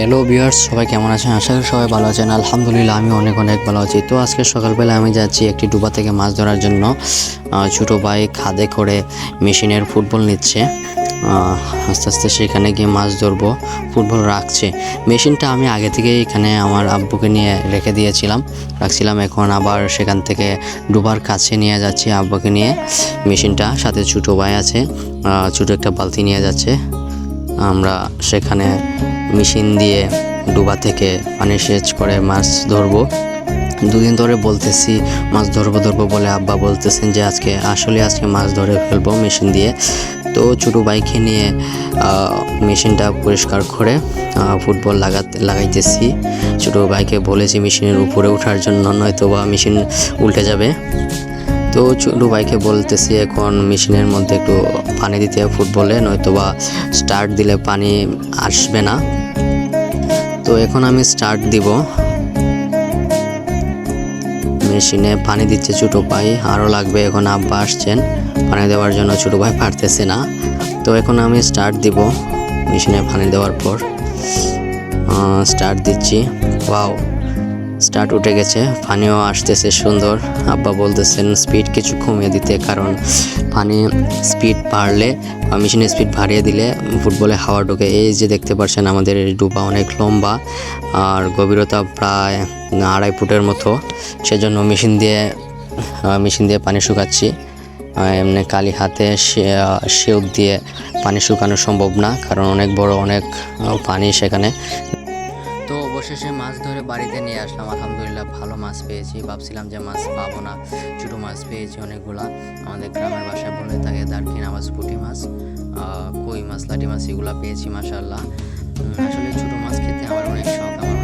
Hello viewers সবাই কেমন আছেন? আশা করি সবাই ভালো আছেন। আলহামদুলিল্লাহ আমি অনেক অনেক ভালো আছি। তো আজকে সকালবেলা আমি যাচ্ছি একটি ডুবা থেকে মাছ ধরার জন্য। ছোটো ভাই খাদে করে মেশিনের ফুটবল নিচ্ছে। আস্তে আস্তে সেখানে গিয়ে মাছ ধরবো, ফুটবল রাখছে। মেশিনটা আমি আগে থেকে এখানে আমার আব্বুকে নিয়ে রেখে দিয়েছিলাম। রাখছিলাম, এখন আবার সেখান থেকে ডুবার কাছে নিয়ে যাচ্ছি আব্বুকে নিয়ে। মেশিনটা, সাথে ছোটো ভাই আছে। ছোটো একটা বালতি নিয়ে যাচ্ছে। আমরা সেখানে মেশিন দিয়ে ডুবা থেকে পানি সেচ করে মাছ ধরবো। দুদিন ধরে বলতেছি, মাছ ধরবো ধরবো বলে আব্বা বলতেছেন যে আজকে, আসলে আজকে মাছ ধরে ফেলব মেশিন দিয়ে। তো ছোটো বাইকে নিয়ে মেশিনটা পরিষ্কার করে ফুটবল লাগাতে লাগাইতেছি। ছোটো বাইকে বলেছি মেশিনের উপরে ওঠার জন্য নয়তো বা মেশিন উল্টে যাবে। তো ছোটো ভাইকে বলতেছি এখন মেশিনের মধ্যে একটু পানি দিতে, ফুটবলে নয়তো বা স্টার্ট দিলে পানি আসবে না। তো এখন আমি স্টার্ট দিব। মেশিনে পানি দিচ্ছে ছোটো ভাই আরও লাগবে এখন আব্বা আসছেন। পানি দেওয়ার জন্য ছোটো ভাই পারতেছে না। তো এখন আমি স্টার্ট দিব মেশিনে পানি দেওয়ার পর। স্টার্ট দিচ্ছি। ওয়াও স্টার্ট উঠে গেছে। পানিও আসতেছে সুন্দর। আব্বা বলতেছেন স্পিড কিছু কমিয়ে দিতে, কারণ পানি স্পিড বাড়লে মেশিনের স্পিড বাড়িয়ে দিলে ফুটবলে হাওয়া ঢোকে। এই যে দেখতে পাচ্ছেন আমাদের ডুবা অনেক লম্বা আর গভীরতা প্রায় আড়াই ফুটের মতো। সেজন্য মেশিন দিয়ে মেশিন দিয়ে পানি শুকাচ্ছি। এমনি কালি হাতে সে- সেউক দিয়ে পানি শুকানো সম্ভব না, কারণ অনেক বড় অনেক পানি সেখানে অবশেষে মাছ ধরে বাড়িতে নিয়ে আসলাম। আলহামদুলিল্লাহ ভালো মাছ পেয়েছি। ভাবছিলাম যে মাছ পাবো না। ছোটো মাছ পেয়েছি অনেকগুলা। আমাদের গ্রামের বাসায় বলে থাকে দার্কিনা মাছ পুঁটি মাছ? কই মাছ লাটি মাছ, এগুলো পেয়েছি মাসাল্লাহ আসলে ছোটো মাছ খেতে আমার অনেক শখ, আমার